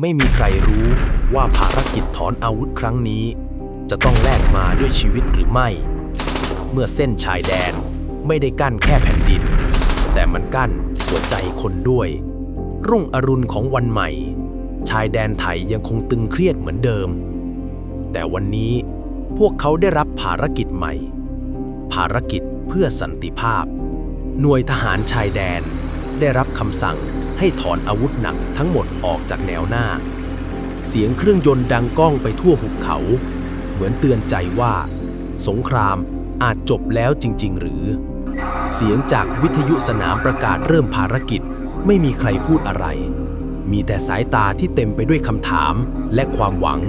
ไม่มีใครรู้ว่าภารกิจถอนอาวุธครั้งนี้ จะต้องแลกมาด้วยชีวิตหรือไม่ เมื่อเส้นชายแดนไม่ได้กั้นแค่แผ่นดิน แต่มันกั้นหัวใจคนด้วย รุ่งอรุณของวันใหม่ ชายแดนไทยยังคงตึงเครียดเหมือนเดิม แต่วันนี้พวกเขาได้รับภารกิจใหม่ ภารกิจเพื่อสันติภาพ หน่วยทหารชายแดนได้รับคำสั่ง ให้ถอนอาวุธหนักทั้งหมดออกจากแนวหน้า เสียงเครื่องยนต์ดังก้องไปทั่วหุบเขา เหมือนเตือนใจว่า สงครามอาจจบแล้วจริง ๆ หรือ เสียงจากวิทยุสนามประกาศเริ่มภารกิจ ไม่มีใครพูดอะไร มีแต่สายตาที่เต็มไปด้วยคำถามและความหวัง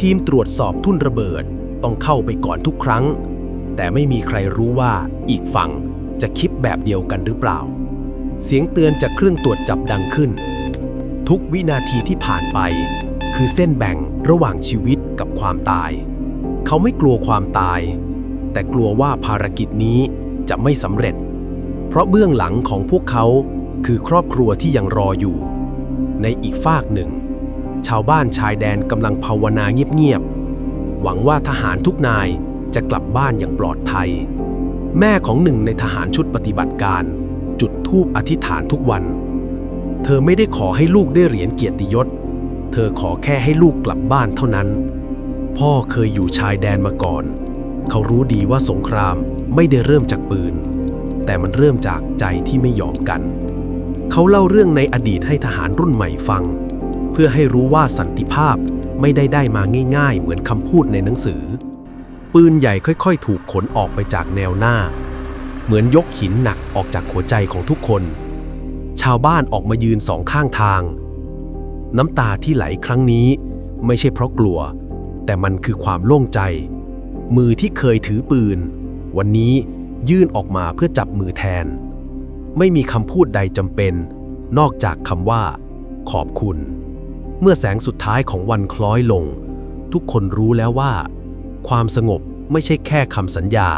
ทีมตรวจสอบทุ่นระเบิดต้องเข้าไปก่อนทุกครั้ง แต่ไม่มีใครรู้ว่าอีกฝั่งจะคิดแบบเดียวกันหรือเปล่า เสียงเตือนจากเครื่องตรวจจับดังขึ้น ทุกวินาทีที่ผ่านไป คือเส้นแบ่งระหว่างชีวิตกับความตาย เขาไม่กลัวความตาย แต่กลัวว่าภารกิจนี้จะไม่สำเร็จ เพราะเบื้องหลังของพวกเขาคือครอบครัวที่ยังรออยู่ ในอีกฝากหนึ่ง ชาวบ้านชายแดนกำลังภาวนาเงียบๆหวังว่าทหารทุกนายจะกลับบ้านอย่างปลอดภัย แม่ของหนึ่งในทหารชุดปฏิบัติการ จุดธูปอธิษฐานทุกวัน เธอไม่ได้ขอให้ลูกได้เหรียญเกียรติยศ เธอขอแค่ให้ลูกกลับบ้านเท่านั้น พ่อเคยอยู่ชายแดนมาก่อน เขารู้ดีว่าสงครามไม่ได้เริ่มจากปืน แต่มันเริ่มจากใจที่ไม่ยอมกัน เขาเล่าเรื่องในอดีตให้ทหารรุ่นใหม่ฟัง เพื่อให้รู้ว่าสันติภาพไม่ได้ได้มาง่าย ๆ เหมือนคำพูดในหนังสือ ปืนใหญ่ค่อย ๆ ถูกขนออกไปจากแนวหน้า เหมือนยกหินหนักออกจากหัวใจของทุกคน ชาวบ้านออกมายืนสองข้างทาง น้ำตาที่ไหลครั้งนี้ ไม่ใช่เพราะกลัว แต่มันคือความโล่งใจ มือที่เคยถือปืน วันนี้ยื่นออกมาเพื่อจับมือแทน ไม่มีคำพูดใดจำเป็น นอกจากคำว่า ขอบคุณ เมื่อแสงสุดท้ายของวันคล้อยลง ทุกคนรู้แล้วว่า ความสงบไม่ใช่แค่คำสัญญา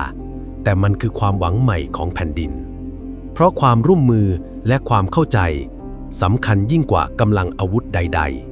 แต่มันคือความหวังใหม่ของแผ่นดิน เพราะความร่วมมือและความเข้าใจสำคัญยิ่งกว่ากำลังอาวุธใด ๆ